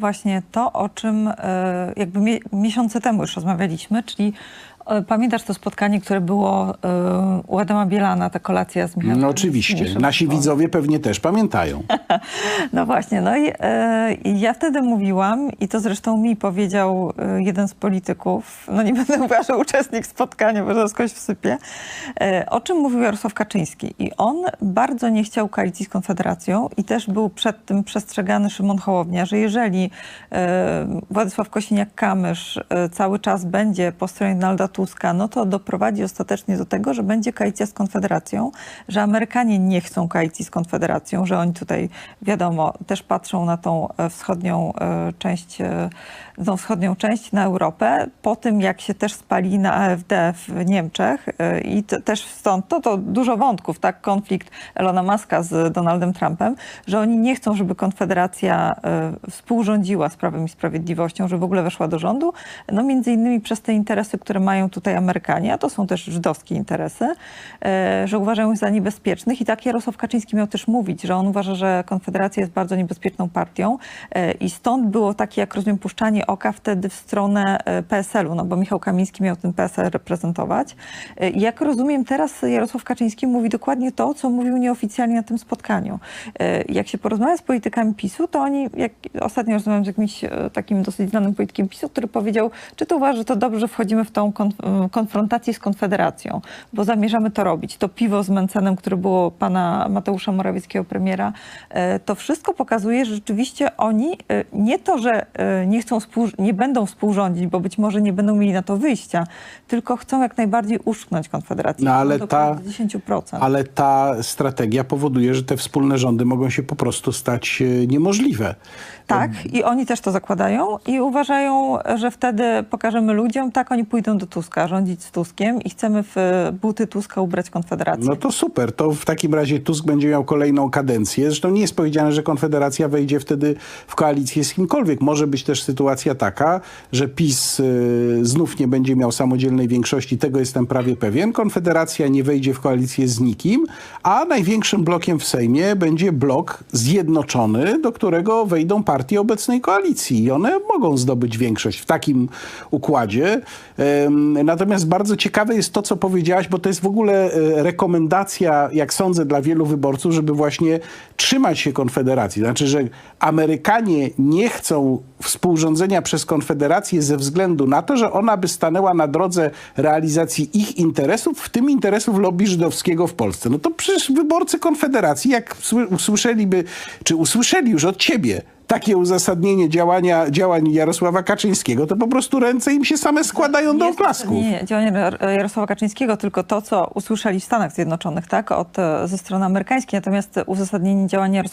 właśnie to, o czym e, jakby mie miesiące temu już rozmawialiśmy, czyli pamiętasz to spotkanie, które było e, u Adama Bielana, ta kolacja z Michałem No oczywiście. Nasi widzowie pewnie też pamiętają. No właśnie, no i, e, i ja wtedy mówiłam, i to zresztą mi powiedział e, jeden z polityków, no nie będę mówiła, że uczestnik spotkania, bo to skądś wsypie, e, o czym mówił Jarosław Kaczyński. I on bardzo nie chciał koalicji z Konfederacją i też był przed tym przestrzegany Szymon Hołownia, że jeżeli e, Władysław Kosiniak-Kamysz e, cały czas będzie po stronie Donalda Tuska, no to doprowadzi ostatecznie do tego, że będzie koalicja z Konfederacją, że Amerykanie nie chcą koalicji z Konfederacją, że oni tutaj, wiadomo, też patrzą na tą e, wschodnią e, część, e, tą wschodnią część, na Europę, po tym jak się też spali na AfD w Niemczech i też stąd, to, to dużo wątków, tak, konflikt Elona Muska z Donaldem Trumpem, że oni nie chcą, żeby Konfederacja współrządziła z Prawem i Sprawiedliwością, że w ogóle weszła do rządu, no między innymi przez te interesy, które mają tutaj Amerykanie, a to są też żydowskie interesy, e, że uważają ich za niebezpiecznych i tak Jarosław Kaczyński miał też mówić, że on uważa, że Konfederacja jest bardzo niebezpieczną partią e, i stąd było takie, jak rozumiem, puszczanie oka wtedy w stronę e, PSL-u, no bo Michał Kamiński miał ten PSL reprezentować. Jak rozumiem, teraz Jarosław Kaczyński mówi dokładnie to, co mówił nieoficjalnie na tym spotkaniu. Jak się porozmawia z politykami PiSu, to oni, jak ostatnio rozmawiałam z jakimś takim dosyć znanym politykiem PiSu, który powiedział, czy to uważa, że to dobrze, że wchodzimy w tą konf- konfrontację z Konfederacją, bo zamierzamy to robić. To piwo z Mencenem, które było pana Mateusza Morawieckiego premiera, e, to wszystko pokazuje, że rzeczywiście oni e, nie to, że e, nie chcą nie będą współrządzić, bo być może nie będą mieli na to wyjścia, tylko chcą jak najbardziej uszknąć Konfederacji. No, ale ta- około 10%. Ale ta strategia powoduje, że te wspólne rządy mogą się po prostu stać niemożliwe. Tak, i oni też to zakładają i uważają, że wtedy pokażemy ludziom, tak, oni pójdą do Tuska, rządzić z Tuskiem i chcemy w buty Tuska ubrać Konfederację. No to super. To w takim razie Tusk będzie miał kolejną kadencję. Zresztą nie jest powiedziane, że Konfederacja wejdzie wtedy w koalicję z kimkolwiek. Może być też sytuacja taka, że PiS y, znów nie będzie miał samodzielnej większości. Tego jestem prawie pewien. Konfederacja nie wejdzie w koalicję z nikim, a największym blokiem w Sejmie będzie blok zjednoczony, do którego wejdą partie obecnej koalicji. I one mogą zdobyć większość w takim układzie. Natomiast bardzo ciekawe jest to, co powiedziałaś, bo to jest w ogóle e, rekomendacja, jak sądzę, dla wielu wyborców, żeby właśnie trzymać się Konfederacji. Znaczy, że Amerykanie nie chcą współrządzenia przez Konfederację ze względu na to, że ona by stanęła na drodze realizacji ich interesów, w tym interesów lobby żydowskiego w Polsce. No to przecież wyborcy Konfederacji, jak sły- usłyszeliby, czy usłyszeli już od ciebie takie uzasadnienie działania, działań Jarosława Kaczyńskiego, to po prostu ręce im się same składają do Jest oklasków. Nie, działanie Jar- Jarosława Kaczyńskiego, tylko to, co usłyszeli w Stanach Zjednoczonych, tak, od, ze strony amerykańskiej. Natomiast uzasadnienie działania Jarosława